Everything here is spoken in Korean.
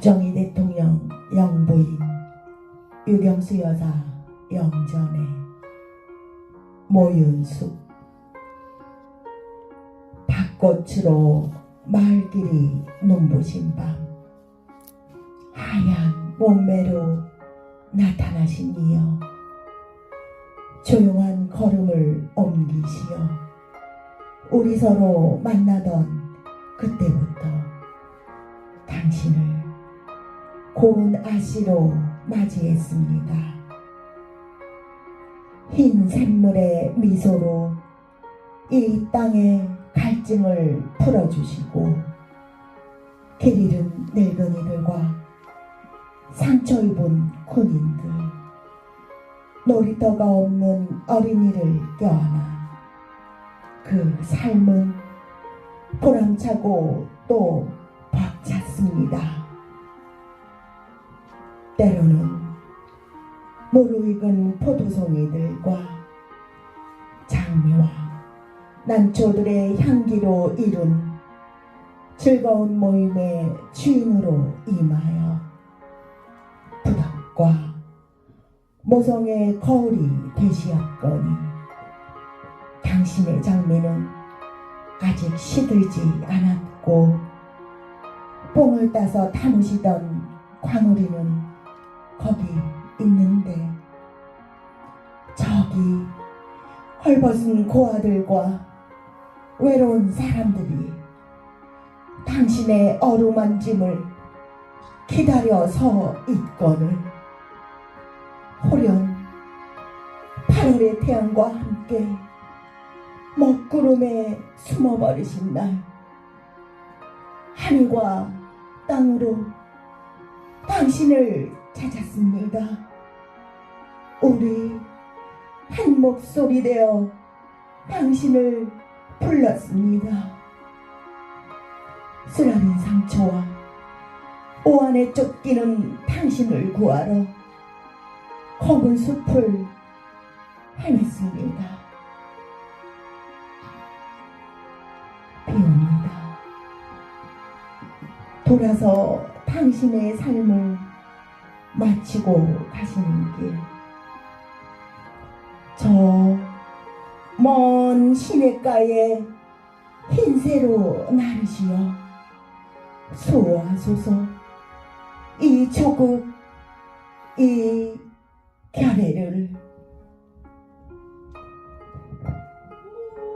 박정희 대통령 영부인 유경수 여사 영전에 모윤숙. 밭꽃으로 마을길이 눈부신 밤 하얀 몸매로 나타나신 이여 조용한 걸음을 옮기시어 우리 서로 만나던 그때부터 당신을 고운 아씨로 맞이했습니다. 흰 샘물의 미소로 이 땅의 갈증을 풀어주시고 길 잃은 늙은이들과 상처 입은 군인들 놀이터가 없는 어린이를 껴안아 그 삶은 보람차고 또 벅찼습니다. 때로는 무르익은 포도송이들과 장미와 난초들의 향기로 이룬 즐거운 모임의 주인으로 임하여 부덕과 모성의 거울이 되시었거니 당신의 장미는 아직 시들지 않았고 뽕을 따서 담으시던 광우리는 거기 있는데 저기 헐벗은 고아들과 외로운 사람들이 당신의 어루만짐을 기다려 서 있거늘. 호련 8월의 태양과 함께 먹구름에 숨어버리신 날 하늘과 땅으로 당신을 찾았습니다. 우리 한 목소리 되어 당신을 불렀습니다. 쓰라린 상처와 오한에 쫓기는 당신을 구하러 검은 숲을 헤맸습니다. 비 옵니다. 돌아서 당신의 삶을 마치고 가시는 길. 저 먼 시냇가에 흰새로 나르시어 수호하소서 이 조국 이 결례를